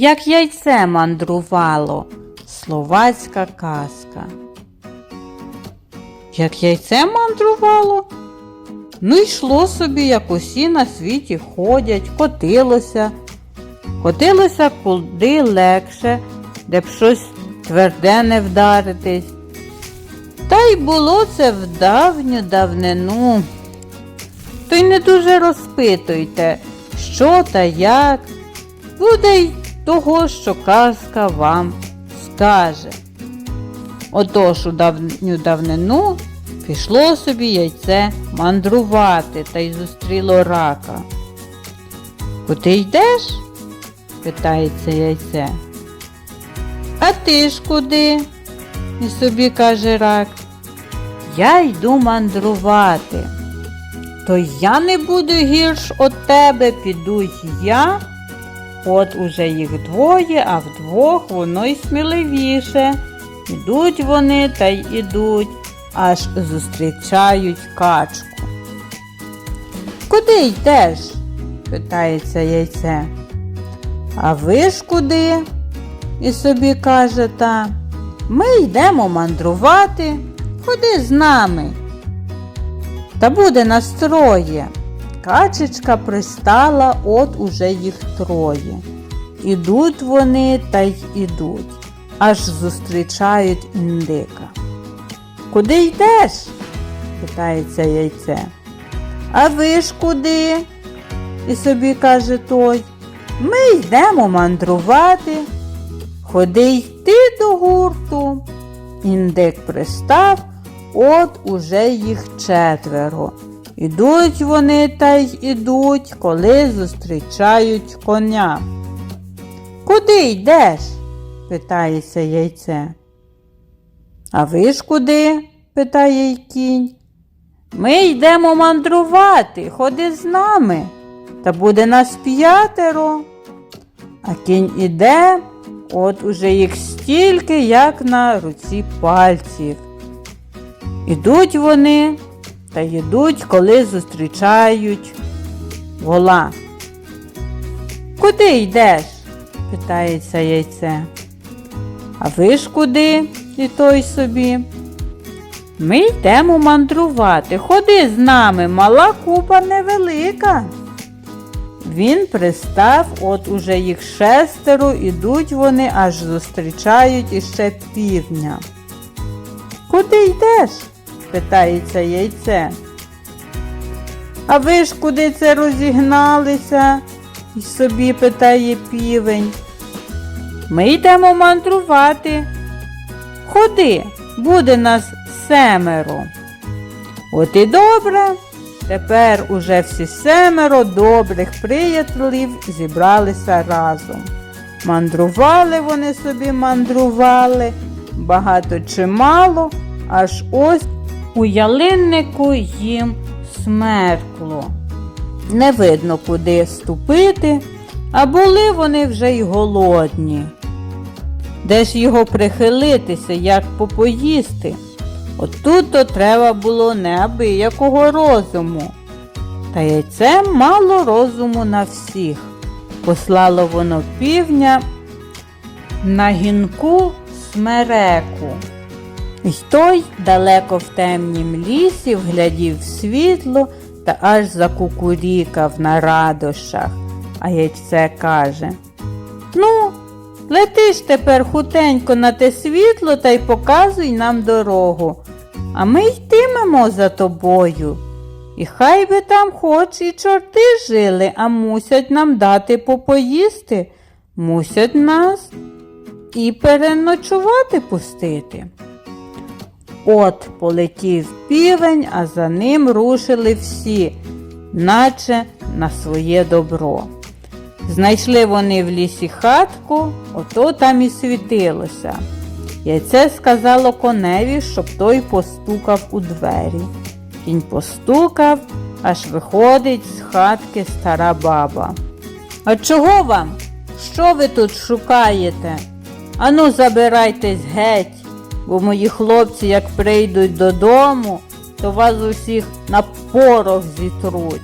як яйце мандрувало, словацька казка. Як яйце мандрувало? Ну йшло собі, як усі на світі ходять, котилося. Котилося куди легше, де б щось тверде не вдаритись. Та й було це в давню давнину. То й не дуже розпитуйте, що та як. Буде й того, що казка вам скаже. Отож у давню давнину пішло собі яйце мандрувати та й зустріло рака. Куди йдеш? питається яйце. А ти ж куди? І собі каже рак. Я йду мандрувати. То я не буду гірш от тебе, піду я. От уже їх двоє, а вдвох воно й сміливіше. Ідуть вони та й ідуть, аж зустрічають качку. Куди йдеш? питається яйце. А ви ж куди? І собі каже та. Ми йдемо мандрувати, ходи з нами. Та буде нас троє. Качечка пристала, от уже їх троє. Ідуть вони та й ідуть, аж зустрічають індика. Куди йдеш? питається яйце. А ви ж куди? І собі каже той. Ми йдемо мандрувати. Ходи йти до гурту. Індик пристав, от уже їх четверо. Ідуть вони та й ідуть, коли зустрічають коня. Куди йдеш? питається яйце. А ви ж куди? питає й кінь. Ми йдемо мандрувати, ходи з нами, та буде нас п'ятеро. А кінь іде, от уже їх стільки, як на руці пальців. Ідуть вони та йдуть, коли зустрічають вола. Куди йдеш? питається яйце. А ви ж куди? І той собі. Ми йдемо мандрувати. Ходи з нами, мала купа невелика. Він пристав, от уже їх шестеро, ідуть вони, аж зустрічають іще півдня. Куди йдеш? Питається яйце. А ви ж куди це розігналися? І собі питає півень. Ми йдемо мандрувати. Ходи, буде нас семеро. От і добре. Тепер уже всі семеро добрих приятелів зібралися разом. Мандрували вони собі, мандрували, багато чи мало, аж ось у ялиннику їм смеркло. Не видно, куди ступити, а були вони вже й голодні. Де ж його прихилитися, як попоїсти? Отут то треба було неабиякого розуму. Та яйце мало розуму на всіх. Послало воно півня на гінку смереку. І той далеко в темнім лісі вглядів світло та аж закукурікав на радощах. А яйце каже Ну, лети ж тепер хутенько на те світло та й показуй нам дорогу. А ми йтимемо за тобою. І хай би там хоч і чорти жили, а мусять нам дати попоїсти, мусять нас і переночувати пустити. От полетів півень, а за ним рушили всі, наче на своє добро. Знайшли вони в лісі хатку, ото там і світилося. Яйце сказало коневі, щоб той постукав у двері. Кінь постукав, аж виходить з хатки стара баба. А чого вам? Що ви тут шукаєте? Ану, забирайтесь геть, бо мої хлопці, як прийдуть додому, то вас усіх на порох зітруть.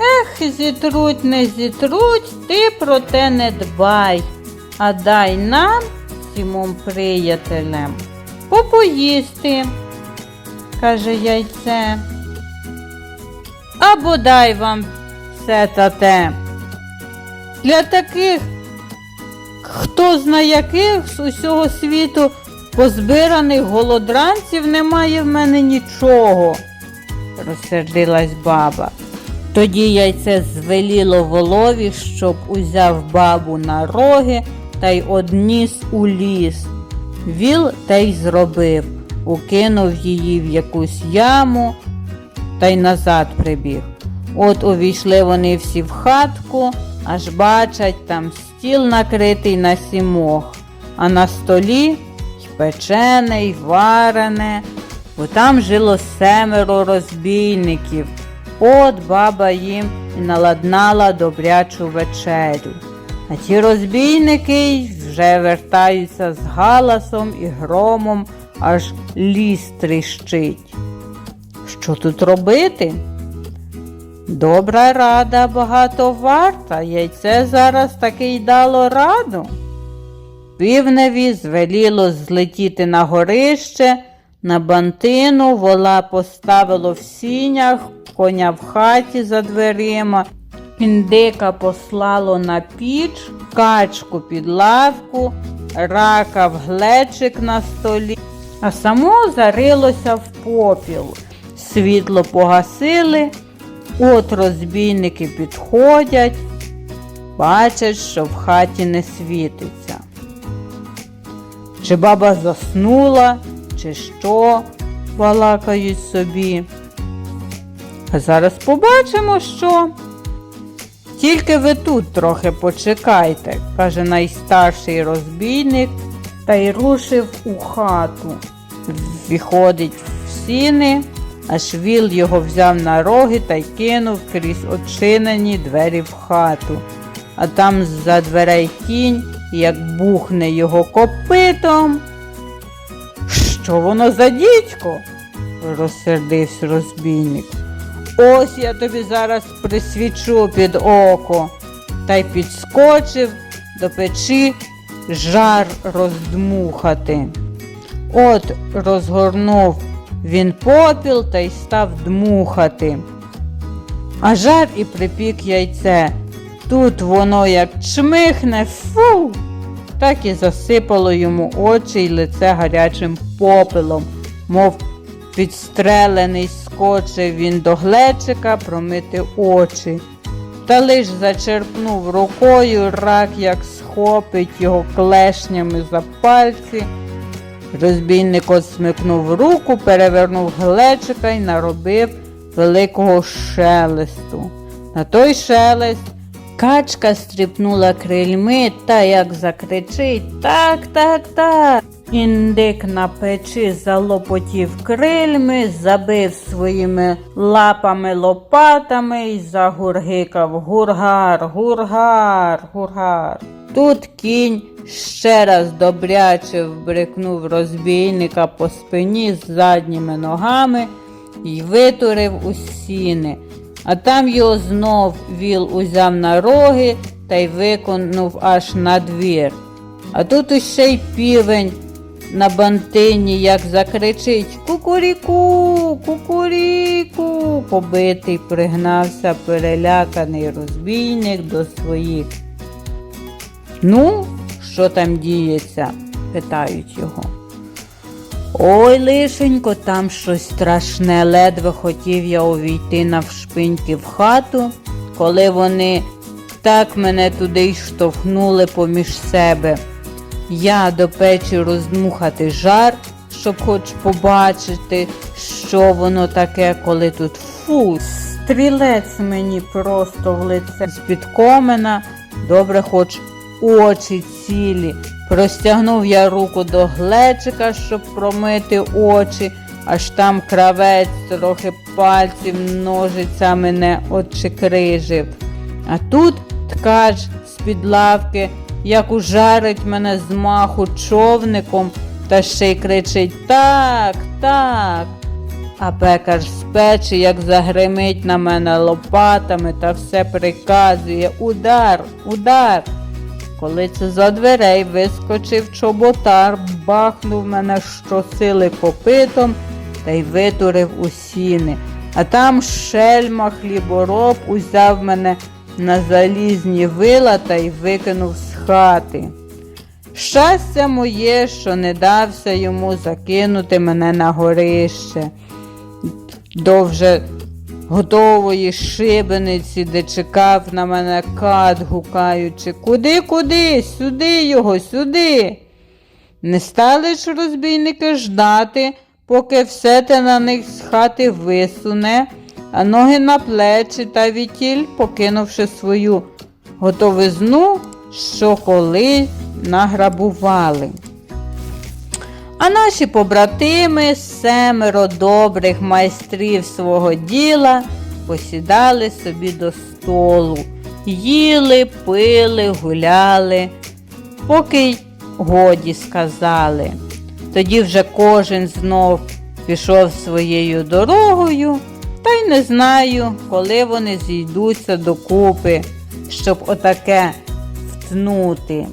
Ех, зітруть, не зітруть, ти про те не дбай. а дай нам, сімом приятелем, попоїсти, каже яйце. Або дай вам все та те. Для таких, хто зна яких з усього світу позбираних голодранців немає в мене нічого, розсердилась баба. Тоді яйце звеліло волові, щоб узяв бабу на роги та й одніс у ліс. Віл те й зробив, укинув її в якусь яму та й назад прибіг. От увійшли вони всі в хатку, аж бачать там стіл накритий на сімох, а на столі печене, й варене, бо там жило семеро розбійників. От баба їм і наладнала добрячу вечерю. А ті розбійники вже вертаються з галасом і громом, аж ліс тріщить. Що тут робити? Добра рада багато варта, яйце зараз таки й дало раду. Півневі звеліло злетіти на горище, на бантину вола поставило в сінях, коня в хаті за дверима, індика послало на піч, качку під лавку, рака в глечик на столі, а само зарилося в попіл. Світло погасили, от розбійники підходять, бачать, що в хаті не світиться. Чи баба заснула, чи що, балакають собі. А зараз побачимо, що. Тільки ви тут трохи почекайте, каже найстарший розбійник та й рушив у хату. Виходить в сіни, аж віл його взяв на роги та й кинув крізь очинені двері в хату. А там за дверей кінь, як бухне його копитом. Що воно за дідько? розсердився розбійник. Ось я тобі зараз присвічу під око. Та й підскочив до печі жар роздмухати. От розгорнув він попіл та й став дмухати. А жар і припік яйце. Тут воно як чмихне, фу, так і засипало йому очі й лице гарячим попелом, мов підстрелений скочив він до глечика промити очі. Та лиш зачерпнув рукою рак, як схопить його клешнями за пальці. Розбійник осмикнув руку, перевернув глечика і наробив великого шелесту. На той шелест качка стріпнула крильми та як закричить Так, так, так. Індик на печі залопотів крильми, забив своїми лапами лопатами і загургикав Гургар, гургар, гургар. Тут кінь ще раз добряче вбрикнув розбійника по спині з задніми ногами і витурив у сіни. А там його знов віл узяв на роги та й виконув аж на двір. А тут іще й півень на бантині, як закричить Кукуріку, кукуріку. Побитий пригнався переляканий розбійник до своїх. Ну, що там діється? питають його. Ой, лишенько, там щось страшне, ледве хотів я увійти навшпиньки в хату, коли вони так мене туди й штовхнули поміж себе. Я до печі роздмухати жар, щоб хоч побачити, що воно таке, коли тут фу, стрілець мені просто в лице з-під комена, добре хоч очі цілі. Простягнув я руку до глечика, щоб промити очі, аж там кравець трохи пальців ножицями не очекрижив. А тут ткач з-під лавки, як ужарить мене з маху човником, та ще й кричить Так, так. А пекар з печі, як загримить на мене лопатами та все приказує Удар, удар. Коли це за дверей вискочив чоботар, бахнув мене щосили копитом та й витурив у сіни. А там шельма хлібороб узяв мене на залізні вила та й викинув з хати. Щастя моє, що не дався йому закинути мене на горище до вже готової шибениці, де чекав на мене кат, гукаючи Куди, куди? Сюди його, сюди. Не стали ж розбійники ждати, поки все те на них з хати висуне, а ноги на плечі та вітіль, покинувши свою готовизну, що колись награбували. А наші побратими, семеро добрих майстрів свого діла, посідали собі до столу, їли, пили, гуляли, поки й годі сказали. Тоді вже кожен знов пішов своєю дорогою, та й не знаю, коли вони зійдуться докупи, щоб отаке втнути.